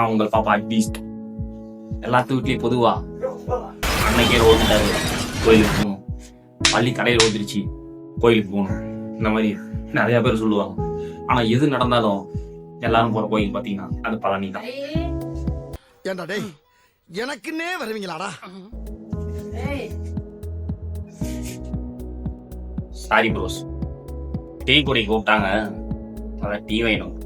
நான் உங்கள் பாப்பா பீஸ்ட் எல்லாத்து வீட்லயும் பொதுவா அன்னைக்கே ஓடிட்டாரு கோயிலுக்கு போகணும். பள்ளி கடையில் ஓடிருச்சு கோயிலுக்கு போகணும். இந்த மாதிரி நிறைய பேர் சொல்லுவாங்க. ஆனா எது நடந்தாலும் எல்லாரும் போற கோயில் பாத்தீங்கன்னா அது பழனி தான். ஏண்டா டேய் எனக்குன்னே வருவீங்களாடா? சாரி ப்ரோஸ் டீ குடி கூப்பிட்டாங்க. அதான் டீ வேணும்.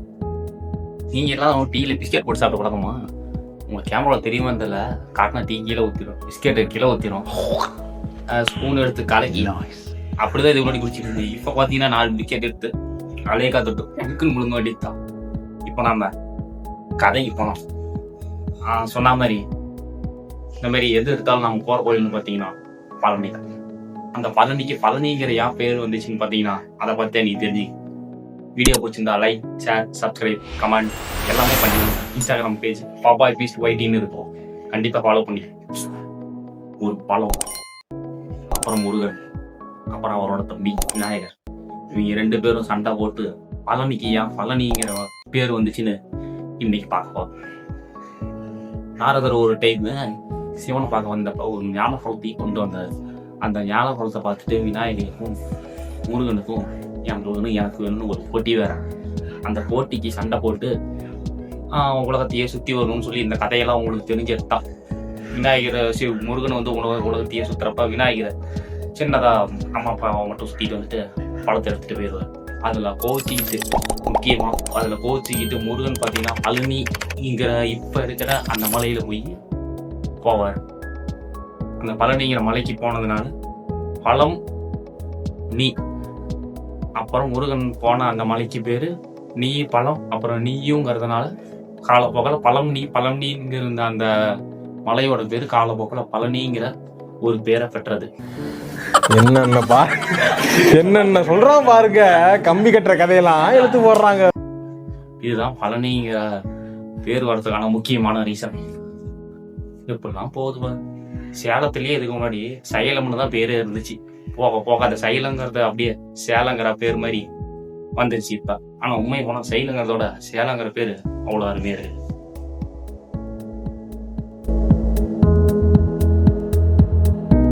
நீங்க எல்லாம் டீல பிஸ்கெட் போட்டு சாப்பிட பழக்கமா? உங்க கேமரா தெரியுமா தெரியல? காட்டினா டீ கீழே ஊத்திரும். பிஸ்கெட் கீழே ஊத்திரும். ஸ்பூன் எடுத்து கலக்கி அப்படிதான் இது முன்னாடி குடிச்சிட்டு இருந்தேன். இப்போ பார்த்தீங்கன்னா நாலு பிஸ்கெட் எடுத்து அலைய காத்துட்டு முழுக்குன்னு முழுங்க வேண்டியதுதான் இப்போ நாம கதைக்கு போனோம் ஆ, சொன்ன மாதிரி இந்த மாதிரி எது எடுத்தாலும் நம்ம போற கோயில்னு பார்த்தீங்கன்னா பழனி தான் அந்த பழனிக்கு பழனிங்கிற ஏன் பேர் வந்துச்சுன்னு பார்த்தீங்கன்னா அதை பற்றி நீ தெரிஞ்சு வீடியோ பிடிச்சிருந்தா லைக் ஷேர் சப்ஸ்கிரைப் கமெண்ட் எல்லாமே பண்ணிடுங்க. இன்ஸ்டாகிராம் பேஜ் பாப்பா பீஸ் ஒயிட்டின்னு இருக்கும். கண்டிப்பாக ஃபாலோ பண்ணி ஒரு பழம் அப்புறம் முருகன் அப்புறம் அவரோட தம்பி விநாயகர். இவங்க ரெண்டு பேரும் சண்டை போட்டு பழனிக்கு ஏன் பழனிங்கிற பேர் வந்துச்சுன்னு இன்னைக்கு பார்க்க நாரதர் ஒரு டைம் சிவனை பார்க்க வந்தப்ப ஒரு ஞான பழத்தை கொண்டு வந்தார். அந்த ஞான பழத்தை பார்த்துட்டு விநாயகருக்கும் முருகனுக்கும் என் முருகனும் எனக்கு வேணும்னு ஒரு போட்டி வேற. அந்த போட்டிக்கு சண்டை போட்டு உலகத்தையே சுத்தி வரணும்னு சொல்லி இந்த கதையெல்லாம் உங்களுக்கு தெரிஞ்சிருத்தா. விநாயகரை சிவ முருகன் வந்து உலக உலகத்தையே சுத்துறப்ப விநாயகரை சின்னதாக அம்மா அப்பாவை மட்டும் சுத்திட்டு வந்துட்டு பழத்தை எடுத்துட்டு போயிடுவார். அதில் கோச்சிக்கிட்டு முக்கியமாக அதில் கோச்சிக்கிட்டு முருகன் பார்த்தீங்கன்னா பழனிங்கிற இப்போ இருக்கிற அந்த மலையில் போய் போவார். அந்த பழனிங்கிற மலைக்கு போனதுனால பழம் நீ அப்புறம் முருகன் போன அந்த மலைக்கு பேரு நீ பழம் அப்புறம் நீயுங்கிறதுனால காலப்போக்கில் பழம் நீ பழம் நீங்கிற அந்த மலையோட பேரு காலப்போக்கில் பழனிங்கிற ஒரு பேரை பெற்றது. என்னென்ன பா என்னென்ன சொல்றான் பாருங்க கம்பி கட்டுற கதையெல்லாம் எடுத்து போடுறாங்க. இதுதான் பழனிங்கிற பேர் வரதுக்கான முக்கியமான ரீசன் இப்படிலாம் போகுது. சேலத்திலேயே இதுக்கு முன்னாடி சைலம்னு தான் பேரே இருந்துச்சு. போக போக அந்த சைலங்கிறது அப்படியே சேலங்கிற பேர் மாதிரி வந்துருச்சு இப்ப. ஆனா உண்மை போனா சைலங்கிறதோட சேலங்கிற பேரு அவ்வளவு அருமையா இருக்கு.